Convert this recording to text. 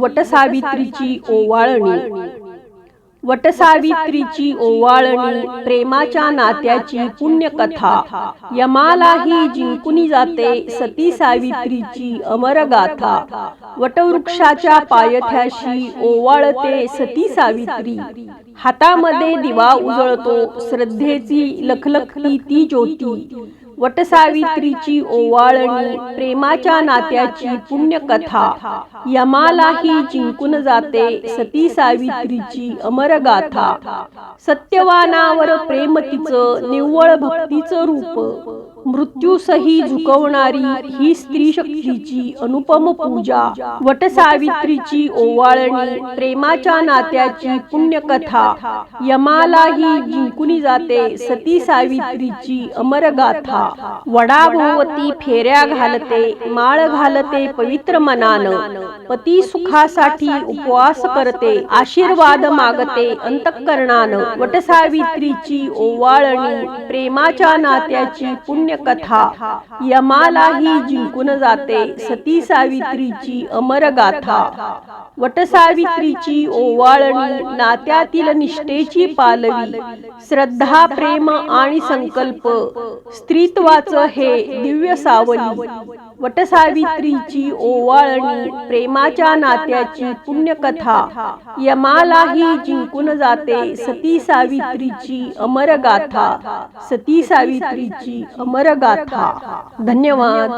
वटसावित्रीची ओवाळणी. वटसावित्रीची ओवाळणी प्रेमाच्या नात्याची पुण्यकथा. यमालाही जिंकुनी जाते सती सावित्रीची अमरगाथा. वटवृक्षाच्या पायथ्याशी ओवाळते सती सावित्री हातामध्ये दिवा उजळतो श्रद्धेची लखलखती ती ज्योती. वटसावित्रीची ओवाळणी प्रेमाच्या नात्याची पुण्यकथा यमालाही जिंकून जाते सती सावित्रीची अमरगाथा. सत्यवानावर प्रेम तिचं निव्वळ भक्तीचं रूप. मृत्यूसही झुकवणारी ही स्त्री शक्तीची अनुपम पूजा. वटसावित्रीची ओवाळणी प्रेमाच्या नात्याची पुण्यकथा यमालाही जिंकुनी जाते सती सावित्रीची अमर गाथा वडाभोवती फेऱ्या घालते माळ घालते पवित्र मनान. पती सुखासाठी उपवास करते आशीर्वाद मागते अंतःकरणानं. वटसावित्रीची ओवाळणी प्रेमाच्या नात्याची पुण्य कथा. यमालाही जिंकून जाते सती सावित्रीची अमर गाथा वटसावित्रीची ओवाळणी नात्यातील निष्ठेची पालवी श्रद्धा प्रेम आणि संकल्प. स्त्रीत्वाचं हे दिव्य सावली. वटसावित्रीची ओवाळणी प्रेमाच्या नात्याची पुण्यकथा. यमालाही जिंकून जाते सती सावित्रीची अमर गाथा सती सावित्रीची अमर गाथा धन्यवाद.